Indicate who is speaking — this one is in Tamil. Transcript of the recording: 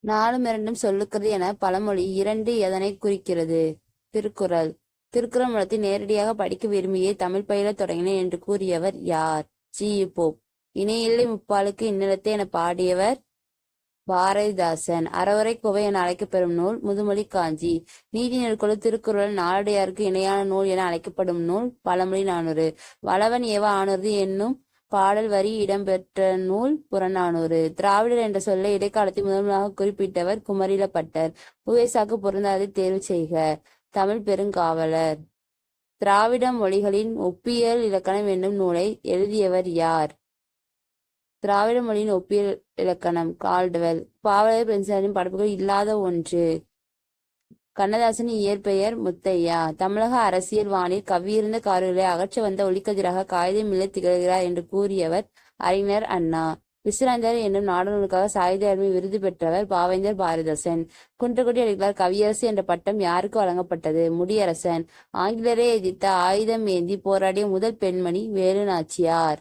Speaker 1: நாலும் இரண்டும் சொல்லுகிறது என பழமொழி இரண்டு எதனை குறிக்கிறது? திருக்குறள். திருக்குறள் மூலத்தை நேரடியாக படிக்க விரும்பியே தமிழ் பயிலத் தொடங்கினேன் என்று கூறியவர் யார்? G Pope. இணையில்லை முப்பாலுக்கு இந்நிலத்தை என பாடியவர் பாரதிதாசன். அறவுரை கோவை என அழைக்கப்பெறும் நூல் முதுமொழி காஞ்சி. நீதி நெற்கொழு திருக்குறள் நாளடியாருக்கு இணையான நூல் என அழைக்கப்படும் நூல் பழமொழி நானூறு. வளவன் ஏவ ஆணுறுதி என்னும் பாடல் வரி இடம்பெற்ற நூல் புறநானூறு. திராவிடர் என்ற சொல்லை இடைக்காலத்தில் முதன்முதலாக குறிப்பிட்டவர் குமரிலப்பட்டர். உவேசாக்கு பொருந்தாதை தேர்வு செய்க. தமிழ் பெருங்காவலர். திராவிட மொழிகளின் ஒப்பியல் இலக்கணம் என்னும் நூலை எழுதியவர் யார்? திராவிட மொழியின் ஒப்பியல் இலக்கணம் கால்டுவெல். பாவலர் பென்சாரின் படைப்புகள் இல்லாத ஒன்று. கண்ணதாசன் இயற்பெயர் முத்தையா. தமிழக அரசியல் வானில் கவ்வியிருந்த கார்களை அகற்ற வந்த ஒளிக்கதிராக காகிதம் இல்லை திகழ்கிறார் என்று கூறியவர் அறிஞர் அண்ணா. விசிலாந்தர் என்னும் நாடனுக்காக சாகித்ய அருமை விருது பெற்றவர் பாவேந்தர் பாரதிதாசன். குன்றக்குடி அடிகளார் கவியரசு என்ற பட்டம் யாருக்கு வழங்கப்பட்டது? முடியரசன். ஆங்கிலேயரை எதிர்த்த ஆயுதம் ஏந்தி போராடிய முதல் பெண்மணி வேலு நாச்சியார்